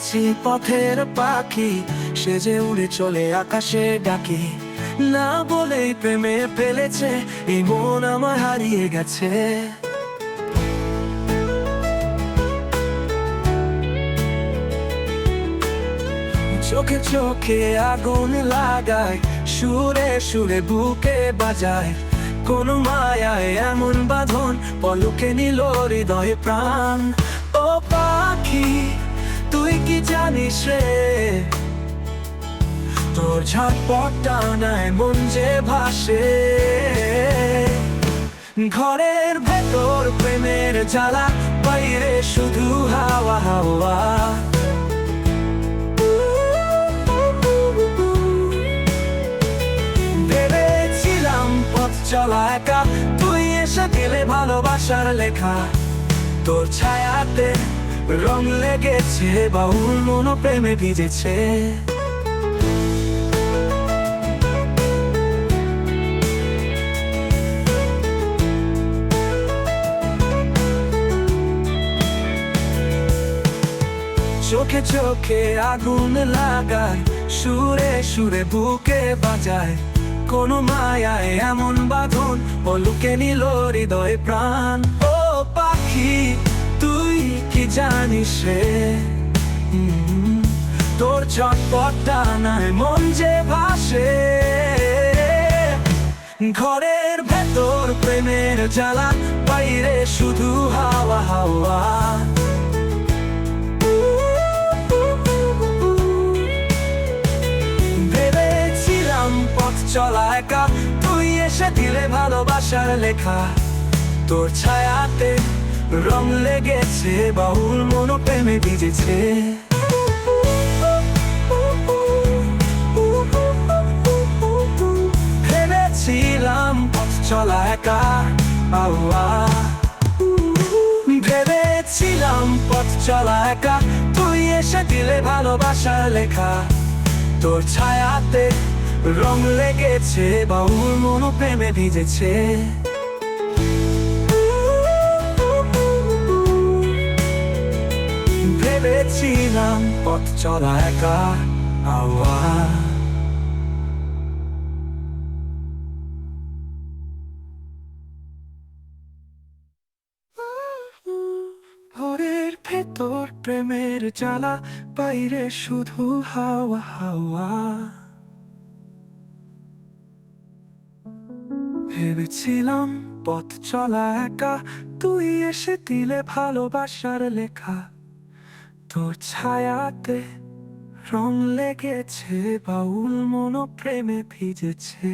দেখেছি পথের পাখি। সে যে উড়ে চলে আকাশে ডাকে। না বলেই প্রেমে ফেলেছে, এই মন আমার হারিয়ে গেছে। চোখে চোখে আগুন লাগায়, সুরে সুরে বুকে বাজায়। কোন মায়ায় এমন বাঁধন, পলকে নিল হৃদয় প্রাণ। ও পাখি কি জানিস রে? তোর ঝটপটটা নাই মন যে ভাসে। ঘরের ভেতর প্রেমের জ্বালা, বাইরে শুধু হাওয়া হাওয়া। ভেবেছিলাম পথ চলা একা, তুই এসে দিলে ভালোবাসার লেখা। তোর ছায়াতে রং লেগেছে, বাউল মন প্রেমে ভিজেছে। চোখে চোখে আগুন লাগায়, সুরে সুরে বুকে বাজায়। কোন মায়ায় এমন বাঁধন, পলুকে নিল হৃদয় প্রাণ। ও পাখি, তুই কি জানিস হুম, তোর চটপটটা নাই মন যে ভাসে। ঘরের ভেতর প্রেমের জ্বালা বাইরে শুধু হাওয়া হাওয়া। ভেবেছিলাম পথ চলা একা তুই এসে দিলে ভালোবাসার লেখা। তোর ছায়াতে রং লেগেছে বাউল মনো প্রেমে ভিজেছে। ভেবেছিলাম পথ চলা একা আউয়া ভেবেছিলাম পথ চলা একা, তুই এসে দিলে ভালোবাসার লেখা। তোর ছায়াতে রং লেগেছে বাউল মনো প্রেমে ভিজেছে। ভেবেছিলাম পথ চলা একা আওয়া ঘরের ভেতর প্রেমের জ্বালা, বাইরে শুধু হাওয়া হাওয়া। ভেবেছিলাম পথ চলা একা, তুই এসে দিলে ভালোবাসার লেখা। তোর ছায়াতে রং লেগেছে বাউল মনো প্রেমে ভিজেছে।